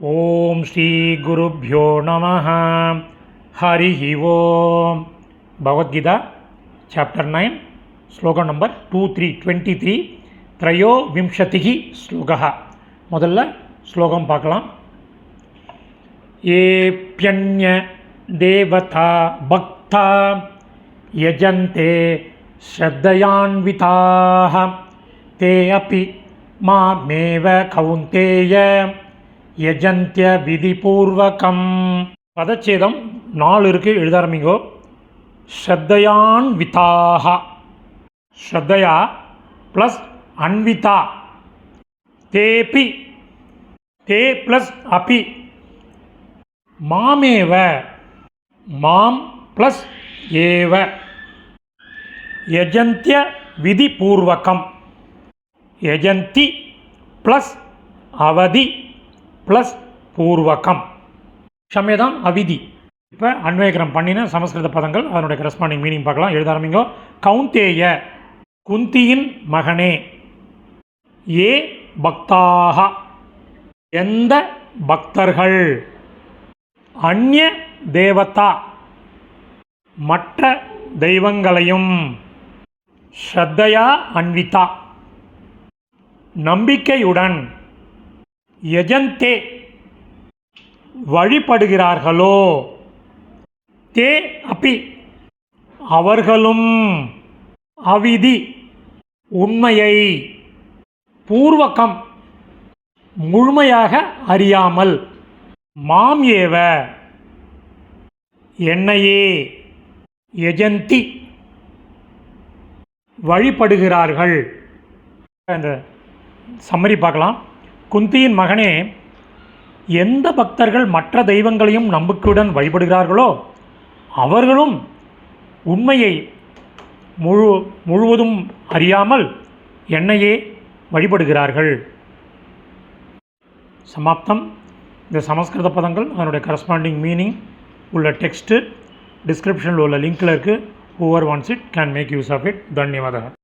ஓம் ஸ்ரீ குருப்பியோ நம ஹரி ஓம். Bhagavad Gita chapter nine ஸ்லோகம் number two three twenty three த்ரையோ விம்சதிகி ஸ்லோகா முதல்ல ஸ்லோகம் பார்க்கலாம். ஏப்யன்ய தேவதா பக்தா யஜந்தே ஸ்ரத்தையான்விதாக தே அப்பி மாமேவ கவுந்தேய. யஜந்திய விதிபூர்வகம். பதச்சேதம் நாலு இருக்குது எழுத ஆரம்பிங்கோ. ஸ்ரத்தையான்விதாக. ஸ்ரத்தையா ப்ளஸ் அன்விதா. தேபி. தே ப்ளஸ் அபி. மாமேவ. மாம் ப்ளஸ் ஏவ. யஜந்திய விதிபூர்வகம். யஜந்தி ப்ளஸ் அவதி. ப்ளஸ் பூர்வகம். க்ஷமேதான் அவிதி. இப்போ அன்வேகரம் பண்ணின சமஸ்கிருத பதங்கள் அதனுடைய கரஸ்பாண்டிங் மீனிங் பார்க்கலாம். எழுத ஆரம்பிங்கோ. கவுந்தேய குந்தியின் மகனே. ஏ பக்தாக எந்த பக்தர்கள்? அந்நிய தேவதா. மற்ற தெய்வங்களையும். ஸ்ரத்தையா அன்விதா. நம்பிக்கையுடன். யஜந்தே வழிபடுகிறார்களோ? தே அப்பி அவர்களும் அவிதி. உண்மையை பூர்வகம் முழுமையாக அறியாமல் மாம் ஏவ. என்னையே யஜந்தி வழிபடுகிறார்கள். இந்த சம்மரி பார்க்கலாம். குந்தியின் மகனே எந்த பக்தர்கள் மற்ற தெய்வங்களையும் நம்பிக்கையுடன் வழிபடுகிறார்களோ அவர்களும் உண்மையை முழு முழுவதும் அறியாமல் என்னையே வழிபடுகிறார்கள். சமாப்தம். இந்த சமஸ்கிருத பதங்கள் அதனுடைய கரஸ்பாண்டிங் மீனிங் உள்ள டெக்ஸ்ட்டு டிஸ்கிரிப்ஷனில் உள்ள லிங்க்கில் இருக்குது whoever wants it can make use of it தன்யவாதம்